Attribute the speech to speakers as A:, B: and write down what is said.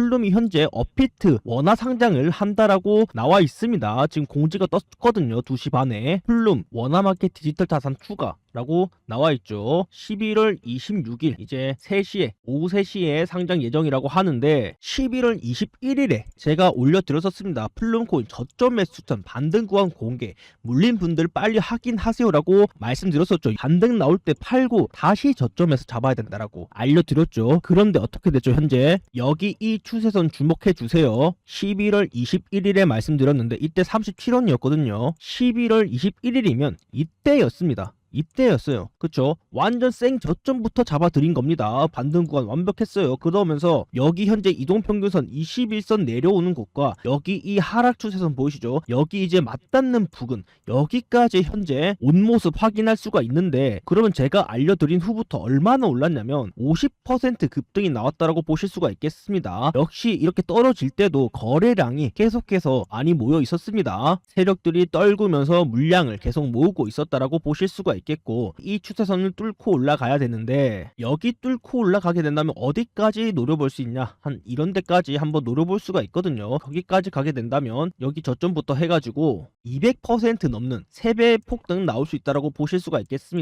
A: 플룸이 현재 업비트 원화 상장을 한다라고 나와 있습니다. 지금 공지가 떴거든요. 2시 반에 플룸 원화마켓 디지털 자산 추가 라고 나와 있죠. 11월 26일 이제 3시에 오후 3시에 상장 예정이라고 하는데 11월 21일에 제가 올려드렸었습니다. 플룸코인 저점 매수 추천 반등 구간 공개 물린 분들 빨리 확인하세요라고 말씀드렸었죠. 반등 나올 때 팔고 다시 저점에서 잡아야 된다라고 알려드렸죠. 그런데 어떻게 됐죠 현재 여기 이 추세선 주목해 주세요. 11월 21일에 말씀드렸는데 이때 37원이었거든요. 11월 21일이면 이때였습니다. 이때였어요. 그쵸? 완전 생 저점부터 잡아드린 겁니다. 반등 구간 완벽했어요. 그러면서 여기 현재 이동평균선 21선 내려오는 곳과 여기 이 하락 추세선 보이시죠? 여기 이제 맞닿는 부근 여기까지 현재 온 모습 확인할 수가 있는데 그러면 제가 알려드린 후부터 얼마나 올랐냐면 50% 급등이 나왔다라고 보실 수가 있겠습니다. 역시 이렇게 떨어질 때도 거래량이 계속해서 많이 모여 있었습니다. 세력들이 떨구면서 물량을 계속 모으고 있었다라고 보실 수가 있 겠고 이 추세선을 뚫고 올라가야 되는데 여기 뚫고 올라가게 된다면 어디까지 노려볼 수 있냐? 한 이런 데까지 한번 노려볼 수가 있거든요. 거기까지 가게 된다면 여기 저점부터 해가지고 200% 넘는 3배 폭등 나올 수 있다라고 보실 수가 있겠습니다